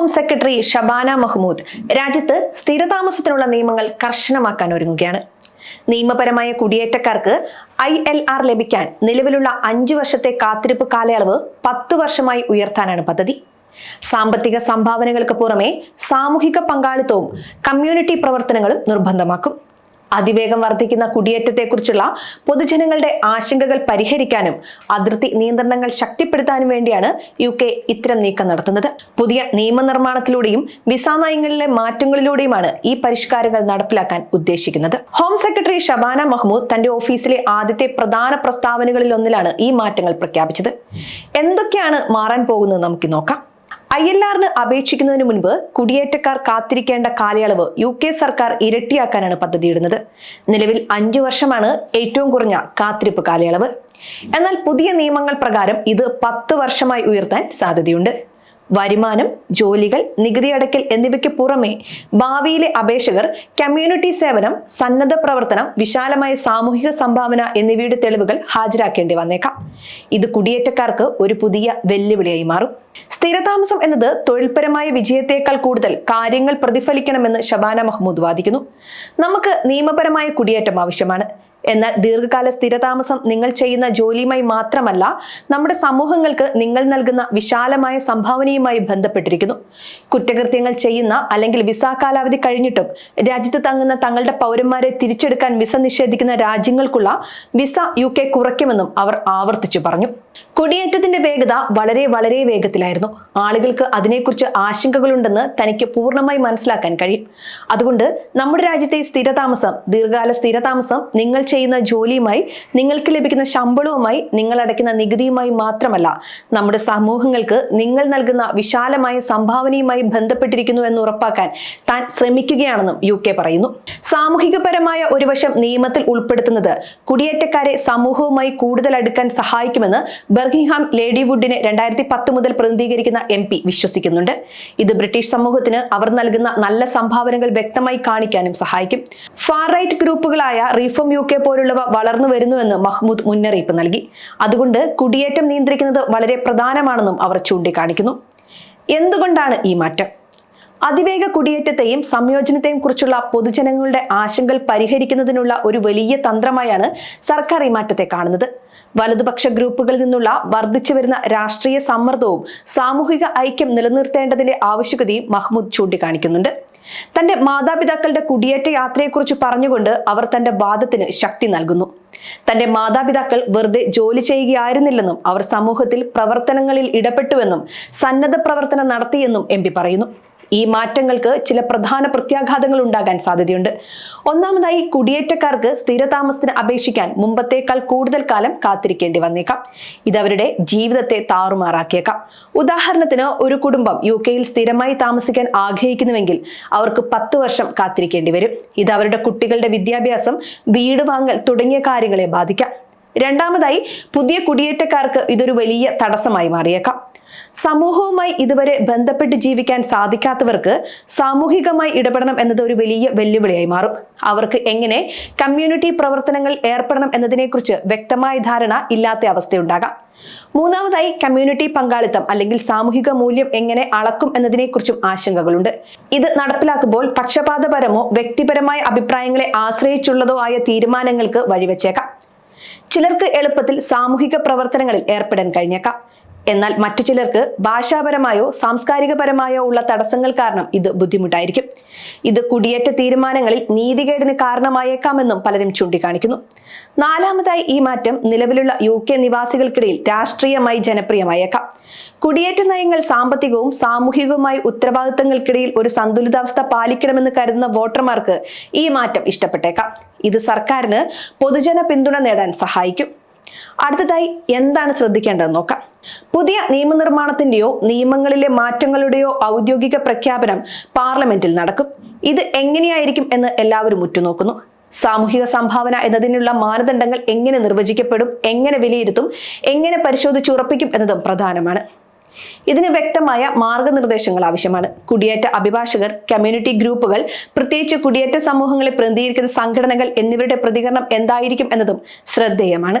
Home secretary Shabana Mahmood രാജ്യത്ത് സ്ഥിരതാമസത്തിനുള്ള നിയമങ്ങൾ കർശനമാക്കാൻ ഒരുങ്ങുകയാണ്. നിയമപരമായ കുടിയേറ്റക്കാർക്ക് ഐ എൽ ആർ ലഭിക്കാൻ നിലവിലുള്ള അഞ്ചു വർഷത്തെ കാത്തിരിപ്പ് കാലയളവ് പത്ത് വർഷമായി ഉയർത്താനാണ് പദ്ധതി. സാമ്പത്തിക സംഭാവനകൾക്ക് പുറമെ സാമൂഹിക പങ്കാളിത്തവും കമ്മ്യൂണിറ്റി പ്രവർത്തനങ്ങളും നിർബന്ധമാക്കും. അതിവേഗം വർദ്ധിക്കുന്ന കുടിയേറ്റത്തെക്കുറിച്ചുള്ള പൊതുജനങ്ങളുടെ ആശങ്കകൾ പരിഹരിക്കാനും അതിർത്തി നിയന്ത്രണങ്ങൾ ശക്തിപ്പെടുത്താനും വേണ്ടിയാണ് യു കെ ഇത്തരം നീക്കം നടത്തുന്നത്. പുതിയ നിയമനിർമ്മാണത്തിലൂടെയും വിസ നയങ്ങളിലെ മാറ്റങ്ങളിലൂടെയുമാണ് ഈ പരിഷ്കാരങ്ങൾ നടപ്പിലാക്കാൻ ഉദ്ദേശിക്കുന്നത്. ഹോം സെക്രട്ടറി ഷബാന മഹ്മൂദ് തന്റെ ഓഫീസിലെ ആദ്യത്തെ പ്രധാന പ്രസ്താവനകളിൽ ഒന്നിലാണ് ഈ മാറ്റങ്ങൾ പ്രഖ്യാപിച്ചത്. എന്തൊക്കെയാണ് മാറാൻ പോകുന്നത് നമുക്ക് നോക്കാം. ഐ എൽ ആറിന് അപേക്ഷിക്കുന്നതിന് മുൻപ് കുടിയേറ്റക്കാർ കാത്തിരിക്കേണ്ട കാലയളവ് യു കെ സർക്കാർ ഇരട്ടിയാക്കാനാണ് പദ്ധതിയിടുന്നത്. നിലവിൽ അഞ്ചു വർഷമാണ് ഏറ്റവും കുറഞ്ഞ കാത്തിരിപ്പ് കാലയളവ്. എന്നാൽ പുതിയ നിയമങ്ങൾ പ്രകാരം ഇത് പത്ത് വർഷമായി ഉയർത്താൻ സാധ്യതയുണ്ട്. വരുമാനം ജോലികൾ നികുതി അടയ്ക്കൽ എന്നിവയ്ക്ക് പുറമെ ഭാവിയിലെ അപേക്ഷകർ കമ്മ്യൂണിറ്റി സേവനം സന്നദ്ധ പ്രവർത്തനം വിശാലമായ സാമൂഹിക സംഭാവന എന്നിവയുടെ തെളിവുകൾ ഹാജരാക്കേണ്ടി വന്നേക്കാം. ഇത് കുടിയേറ്റക്കാർക്ക് ഒരു പുതിയ വെല്ലുവിളിയായി മാറും. സ്ഥിരതാമസം എന്നത് തൊഴിൽപരമായ വിജയത്തേക്കാൾ കൂടുതൽ കാര്യങ്ങൾ പ്രതിഫലിക്കണമെന്ന് ഷബാന മഹ്മൂദ് വാദിക്കുന്നു. നമുക്ക് നിയമപരമായ കുടിയേറ്റം ആവശ്യമാണ്. എന്നാൽ ദീർഘകാല സ്ഥിരതാമസം നിങ്ങൾ ചെയ്യുന്ന ജോലിയുമായി മാത്രമല്ല നമ്മുടെ സമൂഹങ്ങൾക്ക് നിങ്ങൾ നൽകുന്ന വിശാലമായ സംഭാവനയുമായി ബന്ധപ്പെട്ടിരിക്കുന്നു. കുറ്റകൃത്യങ്ങൾ ചെയ്യുന്ന അല്ലെങ്കിൽ വിസ കാലാവധി കഴിഞ്ഞിട്ടും രാജ്യത്ത് തങ്ങുന്ന തങ്ങളുടെ പൗരന്മാരെ തിരിച്ചെടുക്കാൻ വിസ നിഷേധിക്കുന്ന രാജ്യങ്ങൾക്കുള്ള വിസ യു കെ കുറയ്ക്കുമെന്നും അവർ ആവർത്തിച്ചു പറഞ്ഞു. കുടിയേറ്റത്തിന്റെ വേഗത വളരെ വളരെ വേഗത്തിലായിരുന്നു. ആളുകൾക്ക് അതിനെക്കുറിച്ച് ആശങ്കകളുണ്ടെന്ന് തനിക്ക് പൂർണമായി മനസ്സിലാക്കാൻ കഴിയും. അതുകൊണ്ട് നമ്മുടെ രാജ്യത്തെ സ്ഥിരതാമസം ദീർഘകാല സ്ഥിരതാമസം നിങ്ങൾ ചെയ്യുന്ന ജോലിയുമായി നിങ്ങൾക്ക് ലഭിക്കുന്ന ശമ്പളവുമായി നിങ്ങൾ അടയ്ക്കുന്ന നികുതിയുമായി മാത്രമല്ല നമ്മുടെ സമൂഹങ്ങൾക്ക് നിങ്ങൾ നൽകുന്ന വിശാലമായ സംഭാവനയുമായി ബന്ധപ്പെട്ടിരിക്കുന്നു എന്ന് ഉറപ്പാക്കാൻ താൻ ശ്രമിക്കുകയാണെന്നും യു കെ പറയുന്നു. സാമൂഹികപരമായ ഒരു വശം നിയമത്തിൽ ഉൾപ്പെടുത്തുന്നത് കുടിയേറ്റക്കാരെ സമൂഹവുമായി കൂടുതൽ അടുക്കാൻ സഹായിക്കുമെന്ന് ബർഗിംഗ്ഹാം ലേഡിവുഡിനെ രണ്ടായിരത്തി പത്ത് മുതൽ പ്രതിനിധീകരിക്കുന്ന എം പി വിശ്വസിക്കുന്നുണ്ട്. ഇത് ബ്രിട്ടീഷ് സമൂഹത്തിന് അവർ നൽകുന്ന നല്ല സംഭാവനകൾ വ്യക്തമായി കാണിക്കാനും സഹായിക്കും. ഫാർ റൈറ്റ് ഗ്രൂപ്പുകളായ റീഫോം യു കെ പോലുള്ളവ വളർന്നു വരുന്നുവെന്ന് മഹ്മൂദ് മുന്നറിയിപ്പ് നൽകി. അതുകൊണ്ട് കുടിയേറ്റം നിയന്ത്രിക്കുന്നത് വളരെ പ്രധാനമാണെന്നും അവർ ചൂണ്ടിക്കാണിക്കുന്നു. എന്തുകൊണ്ടാണ് ഈ മാറ്റം? അതിവേഗ കുടിയേറ്റത്തെയും സംയോജനത്തെയും കുറിച്ചുള്ള പൊതുജനങ്ങളുടെ ആശങ്കകൾ പരിഹരിക്കുന്നതിനുള്ള ഒരു വലിയ തന്ത്രമായാണ് സർക്കാർ ഈ മാറ്റത്തെ കാണുന്നത്. വലതുപക്ഷ ഗ്രൂപ്പുകളിൽ നിന്നുള്ള വർദ്ധിച്ചു വരുന്ന രാഷ്ട്രീയ സമ്മർദ്ദവും സാമൂഹിക ഐക്യം നിലനിർത്തേണ്ടതിന്റെ ആവശ്യകതയും മഹ്മൂദ് ചൂണ്ടിക്കാണിക്കുന്നുണ്ട്. തന്റെ മാതാപിതാക്കളുടെ കുടിയേറ്റ യാത്രയെക്കുറിച്ച് പറഞ്ഞുകൊണ്ട് അവർ തന്റെ വാദത്തിന് ശക്തി നൽകുന്നു. തന്റെ മാതാപിതാക്കൾ വെറുതെ ജോലി ചെയ്യുകയായിരുന്നില്ലെന്നും അവർ സമൂഹത്തിൽ പ്രവർത്തനങ്ങളിൽ ഇടപെട്ടുവെന്നും സന്നദ്ധ പ്രവർത്തനം നടത്തിയെന്നും എം പറയുന്നു. ഈ മാറ്റങ്ങൾക്ക് ചില പ്രധാന പ്രത്യാഘാതങ്ങൾ ഉണ്ടാകാൻ സാധ്യതയുണ്ട്. ഒന്നാമതായി കുടിയേറ്റക്കാർക്ക് സ്ഥിരതാമസത്തിന് അപേക്ഷിക്കാൻ മുമ്പത്തേക്കാൾ കൂടുതൽ കാലം കാത്തിരിക്കേണ്ടി വന്നേക്കാം. ഇത് അവരുടെ ജീവിതത്തെ താറുമാറാക്കിയേക്കാം. ഉദാഹരണത്തിന് ഒരു കുടുംബം യു കെയിൽ സ്ഥിരമായി താമസിക്കാൻ ആഗ്രഹിക്കുന്നുവെങ്കിൽ അവർക്ക് പത്ത് വർഷം കാത്തിരിക്കേണ്ടി വരും. ഇത് അവരുടെ കുട്ടികളുടെ വിദ്യാഭ്യാസം വീട് വാങ്ങൽ തുടങ്ങിയ കാര്യങ്ങളെ ബാധിക്കാം. രണ്ടാമതായി പുതിയ കുടിയേറ്റക്കാർക്ക് ഇതൊരു വലിയ തടസ്സമായി മാറിയേക്കാം. സമൂഹവുമായി ഇതുവരെ ബന്ധപ്പെട്ട് ജീവിക്കാൻ സാധിക്കാത്തവർക്ക് സാമൂഹികമായി ഇടപെടണം എന്നത് ഒരു വലിയ വെല്ലുവിളിയായി മാറും. അവർക്ക് എങ്ങനെ കമ്മ്യൂണിറ്റി പ്രവർത്തനങ്ങൾ ഏർപ്പെടണം എന്നതിനെക്കുറിച്ച് വ്യക്തമായ ധാരണ ഇല്ലാത്ത അവസ്ഥയുണ്ടാകാം. മൂന്നാമതായി കമ്മ്യൂണിറ്റി പങ്കാളിത്തം അല്ലെങ്കിൽ സാമൂഹിക മൂല്യം എങ്ങനെ അളക്കും എന്നതിനെക്കുറിച്ചും ആശങ്കകളുണ്ട്. ഇത് നടപ്പിലാക്കുമ്പോൾ പക്ഷപാതപരമോ വ്യക്തിപരമായ അഭിപ്രായങ്ങളെ ആശ്രയിച്ചുള്ളതോ ആയ തീരുമാനങ്ങൾക്ക് വഴിവെച്ചേക്കാം. ചിലർക്ക് എളുപ്പത്തിൽ സാമൂഹിക പ്രവർത്തനങ്ങളിൽ ഏർപ്പെടാൻ കഴിഞ്ഞേക്കാം. എന്നാൽ മറ്റു ചിലർക്ക് ഭാഷാപരമായോ സാംസ്കാരികപരമായോ ഉള്ള തടസ്സങ്ങൾ കാരണം ഇത് ബുദ്ധിമുട്ടായിരിക്കും. ഇത് കുടിയേറ്റ തീരുമാനങ്ങളിൽ നീതികേടിന് കാരണമായേക്കാമെന്നും പലരും ചൂണ്ടിക്കാണിക്കുന്നു. നാലാമതായി ഈ മാറ്റം നിലവിലുള്ള യു കെ നിവാസികൾക്കിടയിൽ രാഷ്ട്രീയമായി ജനപ്രിയമായേക്കാം. കുടിയേറ്റ നയങ്ങൾ സാമ്പത്തികവും സാമൂഹികവുമായി ഉത്തരവാദിത്തങ്ങൾക്കിടയിൽ ഒരു സന്തുലിതാവസ്ഥ പാലിക്കണമെന്ന് കരുതുന്ന വോട്ടർമാർക്ക് ഈ മാറ്റം ഇഷ്ടപ്പെട്ടേക്കാം. ഇത് സർക്കാരിന് പൊതുജന പിന്തുണ നേടാൻ സഹായിക്കും. അടുത്തതായി എന്താണ് ശ്രദ്ധിക്കേണ്ടതെന്ന് നോക്കാം. പുതിയ നിയമനിർമ്മാണത്തിന്റെയോ നിയമങ്ങളിലെ മാറ്റങ്ങളുടെയോ ഔദ്യോഗിക പ്രഖ്യാപനം പാർലമെന്റിൽ നടക്കും. ഇത് എങ്ങനെയായിരിക്കും എന്ന് എല്ലാവരും ഉറ്റുനോക്കുന്നു. സാമൂഹിക സംഭാവന എന്നതിനുള്ള മാനദണ്ഡങ്ങൾ എങ്ങനെ നിർവചിക്കപ്പെടും എങ്ങനെ വിലയിരുത്തും എങ്ങനെ പരിശോധിച്ചുറപ്പിക്കും എന്നതും പ്രധാനമാണ്. ഇതിന് വ്യക്തമായ മാർഗനിർദ്ദേശങ്ങൾ ആവശ്യമാണ്. കുടിയേറ്റ അഭിഭാഷകർ കമ്മ്യൂണിറ്റി ഗ്രൂപ്പുകൾ പ്രത്യേകിച്ച് കുടിയേറ്റ സമൂഹങ്ങളെ പ്രതിനിധീകരിക്കുന്ന സംഘടനകൾ എന്നിവരുടെ പ്രതികരണം എന്തായിരിക്കും എന്നതും ശ്രദ്ധേയമാണ്.